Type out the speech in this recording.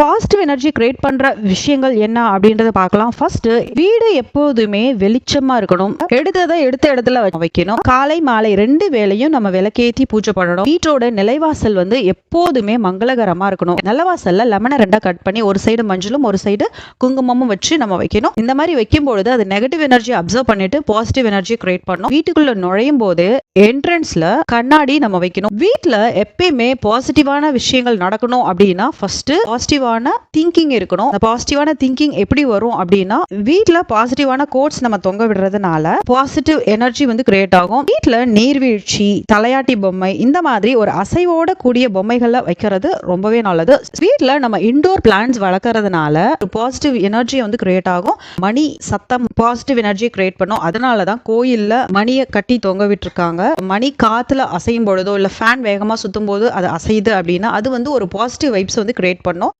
Positive energy create பண்ற விஷயங்கள் என்ன அப்படின்றத பார்க்கலாம். ஃபர்ஸ்ட் வீடு எப்போதுமே வெளிச்சமா இருக்கணும். எடுத்ததை எடுத்த இடத்துல வைக்கணும். காலை மாலை ரெண்டு வேளையும் நம்ம விளக்கேத்தி பூஜை பண்ணணும். வீட்டோட நிலைவாசல் வந்து எப்போதுமே மங்களகரமா இருக்கணும். நிலவாசல்ல லெமனை ரெண்டா கட் பண்ணி ஒரு சைடு மஞ்சளும் ஒரு சைடு குங்குமமும் வச்சு நம்ம வைக்கணும். இந்த மாதிரி வைக்கும் பொழுது அது நெகட்டிவ் எனர்ஜி அப்சர்வ் பண்ணிட்டு பாசிட்டிவ் எனர்ஜி கிரியேட் பண்ணணும். வீட்டுக்குள்ள நுழையும் போது என்ட்ரன்ஸ்ல கண்ணாடி நம்ம வைக்கணும். வீட்டில் எப்பயுமே பாசிட்டிவான விஷயங்கள் நடக்கணும் அப்படின்னா ஃபர்ஸ்ட் பாசிட்டிவான திங்கிங் இருக்கணும். அந்த பாசிட்டிவான திங்கிங் எப்படி வரும் அப்படின்னா வீட்டில் பாசிட்டிவான கோட்ஸ் நம்ம தொங்க விடுறதுனால பாசிட்டிவ் எனர்ஜி வந்து கிரியேட் ஆகும். வீட்டில் நீர்வீழ்ச்சி தலையாட்டி பொம்மை இந்த மாதிரி ஒரு அசைவோட கூடிய பொம்மைகளை வைக்கிறது ரொம்பவே நல்லது. வீட்டில் நம்ம இண்டோர் பிளான்ஸ் வளர்க்கறதுனால பாசிட்டிவ் எனர்ஜி வந்து கிரியேட் ஆகும். மணி சத்தம் பாசிட்டிவ் எனர்ஜி கிரியேட் பண்ணும். அதனால தான் கோயிலில் மணியை கட்டி தொங்க விட்டுருக்காங்க. மணி காற்றுல அசையும் பொழுதோ இல்லை ஃபேன் வேகமாக சுற்றும் போது அது அசையுது அப்படின்னா அது வந்து ஒரு பாசிட்டிவ் வைப்ஸ் வந்து கிரியேட் பண்ணும்.